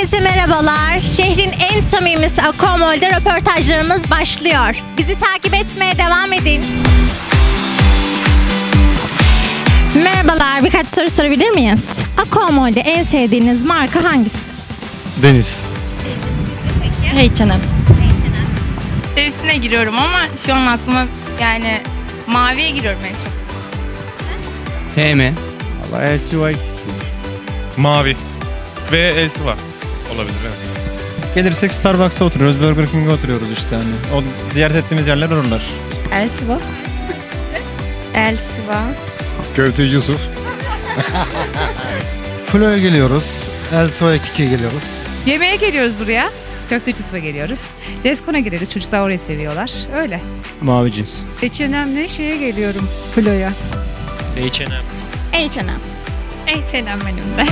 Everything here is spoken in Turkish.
Herkese merhabalar. Şehrin en samimisi Akomol'de röportajlarımız başlıyor. Bizi takip etmeye devam edin. Merhabalar, birkaç soru sorabilir miyiz? Akomol'de en sevdiğiniz marka hangisi? Deniz. H&M. Hepsine giriyorum ama şu an aklıma yani maviye giriyorum en çok. HM. Valla elsi var. Mavi. Ve E'si var. Olabilir evet. Gelirsek Starbucks'a oturuyoruz, Burger King'e oturuyoruz işte hani. O ziyaret ettiğimiz yerler oralar. Elsiva. Elsiva. Köfte Yusuf. Flo'ya geliyoruz. Elsiva 2'ye geliyoruz. Yemeğe geliyoruz buraya. Köfte Yusuf'a geliyoruz. Reskon'a gireriz. Çocuklar orayı seviyorlar. Öyle. Mavi cins. H&M'le şeye geliyorum. Flo'ya. H&M. H&M. H&M benim de.